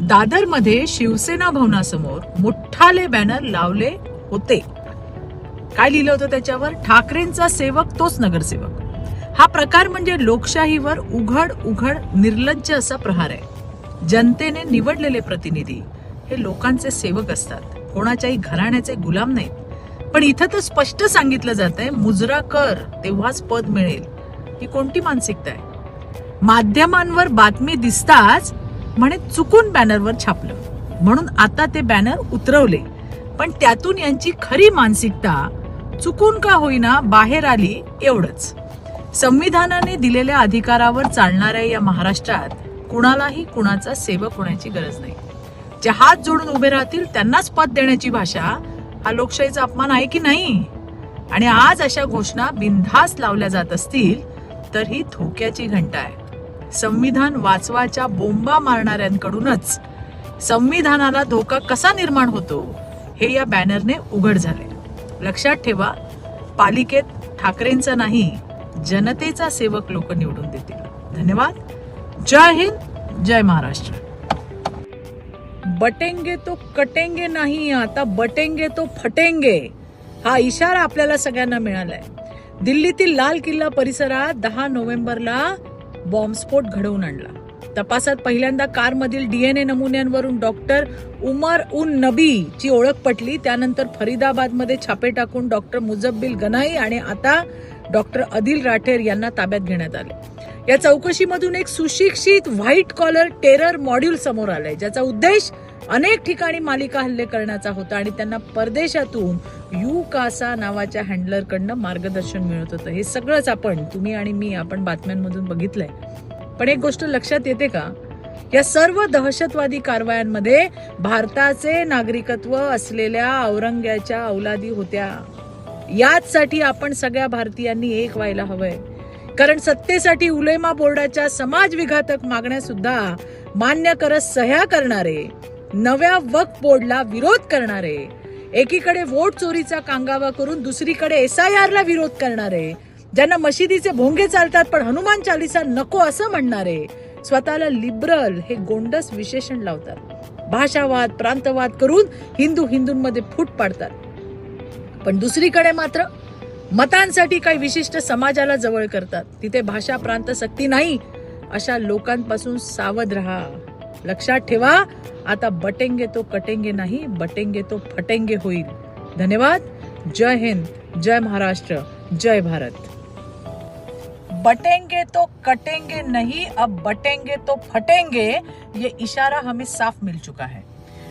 दादरमध्ये शिवसेना भवनासमोर मोठाले बॅनर लावले होते. काय लिहिलं होतं त्याच्यावर? ठाकरेंचा सेवक तोच नगरसेवक. हा प्रकार म्हणजे लोकशाहीवर उघड उघड निर्लज्ज असा प्रहार आहे. जनतेने निवडलेले प्रतिनिधी हे लोकांचे सेवक असतात. कोणाच्याही घराण्याचे गुलाम नाहीत. पण इथं तर स्पष्ट सांगितलं जात आहे मुजरा कर तेव्हाच पद मिळेल. ही कोणती मानसिकता आहे? माध्यमांवर बातमी दिसताच म्हणे चुकून बॅनरवर छापलं. म्हणून आता ते बॅनर उतरवले. पण त्यातून यांची खरी मानसिकता चुकून का होईना बाहेर आली एवढंच. संविधानाने दिलेल्या अधिकारावर चालणाऱ्या या महाराष्ट्रात कुणालाही कुणाचा सेवक होण्याची गरज नाही. जे हात जोडून उभे राहतील त्यांनाच पद देण्याची भाषा हा लोकशाहीचा अपमान आहे की नाही? आणि आज अशा घोषणा बिनधास्त लावल्या जात असतील तर ही धोक्याची घंटा आहे. संविधान वाचवाच्या बोंबा मारणाऱ्यांकडूनच संविधानाला धोका कसा निर्माण होतो हे या बॅनरने उघड झाले. लक्षात ठेवा पालिकेत ठाकरेंचा नाही जनतेचा सेवक लोक निवडून देतील. धन्यवाद. जय हिंद जय महाराष्ट्र. बटेंगे तो कटेंगे नाही आता बटेंगे तो फटेंगे. हा इशारा आपल्याला सगळ्यांना मिळालाय. दिल्लीतील लाल किल्ला परिसरात दहा नोव्हेंबरला बॉम्बस्फोट घडवून आणला. तपासात पहिल्यांदा कारमधील डीएनए नमुन्यांवरून डॉक्टर उमर उन नबी ची ओळख पटली. त्यानंतर फरीदाबादमध्ये छापे टाकून डॉक्टर मुजब्बिल गनाई आणि आता डॉक्टर अदिल राठेर यांना ताब्यात घेण्यात आले. या चौकशीमधून एक सुशिक्षित व्हाईट कॉलर टेरर मॉड्यूल समोर आलंय ज्याचा उद्देश अनेक ठिकाणी मालिका हल्ले करण्याचा होता आणि त्यांना परदेशातून यू कासा नावाच्या हँडलरकडनं मार्गदर्शन मिळत होतं. हे सगळंच आपण तुम्ही आणि मी आपण बातम्यांमधून बघितलंय. पण एक गोष्ट लक्षात येते का? या सर्व दहशतवादी कारवायांमध्ये भारताचे नागरिकत्व असलेल्या औरंग्याच्या औलादी होत्या. याचसाठी आपण सगळ्या भारतीयांनी एक व्हायला हवंय. कारण सत्तेसाठी उलेमा बोर्डाच्या समाज विघातक मागण्या सुद्धा मान्य करत सह्या करणारे नव्या वक्फ बोर्डला विरोध करणारे एकीकडे वोट चोरीचा कांगावा करून दुसरीकडे एस आय आरला विरोध करणारे ज्यांना मशिदीचे भोंगे चालतात पण हनुमान चालिसा नको असं म्हणणारे स्वतःला लिबरल हे गोंडस विशेषण लावतात. भाषावाद प्रांतवाद करून हिंदू हिंदूंमध्ये फूट पाडतात. पण दुसरीकडे मात्र मतांसाठी काही विशिष्ट समाजाला जवळ करतात. तिथे भाषा प्रांत सक्ती नाही अशा लोकांपासून सावध राहा. लक्षात ठेवा आता बटेंगे तो कटेंगे नाही बटेंगे तो फटेंगे होईल. धन्यवाद. जय हिंद जय महाराष्ट्र जय भारत. बटेंगे तो कटेंगे नहीं अब बटेंगे तो फटेंगे ये इशारा हमें साफ मिल चुका है.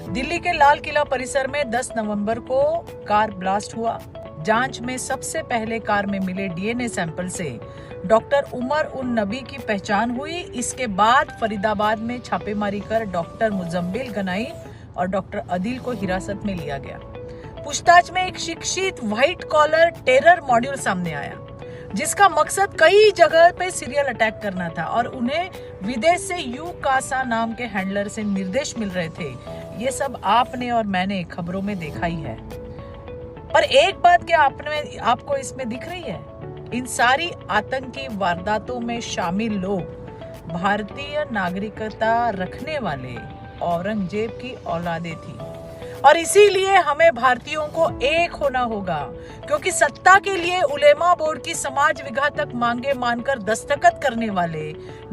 दिल्ली के लाल किला परिसर में 10 नवंबर को कार ब्लास्ट हुआ। जाँच में सबसे पहले कार में मिले डीएनए सैंपल से डॉक्टर उमर उन नबी की पहचान हुई। इसके बाद फरीदाबाद में छापेमारी कर डॉक्टर मुजम्बिल गनाई और डॉक्टर अदिल को हिरासत में लिया गया। पूछताछ में एक शिक्षित व्हाइट कॉलर टेरर मॉड्यूल सामने आया, जिसका मकसद कई जगह पे सीरियल अटैक करना था और उन्हें विदेश से यू कासा नाम के हैंडलर से निर्देश मिल रहे थे। ये सब आपने और मैंने खबरों में देखा ही है। पर एक बात क्या आपने, आपको इसमें दिख रही है? इन सारी आतंकी वारदातों में शामिल लोग भारतीय नागरिकता रखने वाले औरंगज़ेब की औलादे थी। और इसीलिए हमें भारतीयों को एक होना होगा, क्योंकि सत्ता के लिए उलेमा बोर्ड की समाज विघातक मांगे मानकर दस्तखत करने वाले,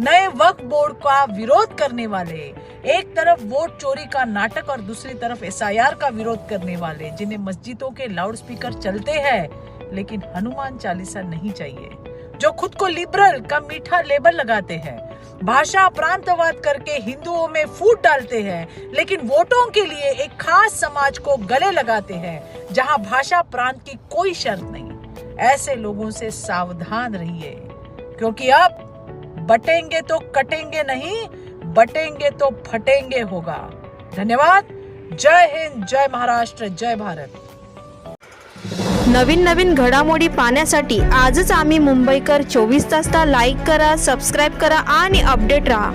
नए वक्फ बोर्ड का विरोध करने वाले, एक तरफ़ वोट चोरी का नाटक और दूसरी तरफ़ एसआईआर का विरोध करने वाले, जिन्हें मस्जिदों के लाउडस्पीकर चलते हैं, लेकिन हनुमान चालीसा नहीं चाहिए। जो खुद को लिबरल का मीठा लेबल लगाते हैं भाषा प्रांतवाद करके हिंदुओं में फूट डालते हैं, लेकिन वोटों के लिए एक खास समाज को गले लगाते हैं, जहाँ भाषा प्रांत की कोई शर्त नहीं। ऐसे लोगों से सावधान रहिए, क्योंकि अब बटेंगे तो कटेंगे नहीं, बटेंगे तो फटेंगे होगा। धन्यवाद। जय हिंद, जय महाराष्ट्र, जय भारत। नवीन नवीन घडामोडी पाहण्यासाठी आजच आम्ही मुंबईकर चोवीस तासला लाईक करा सबस्क्राईब करा आणि अपडेट राहा.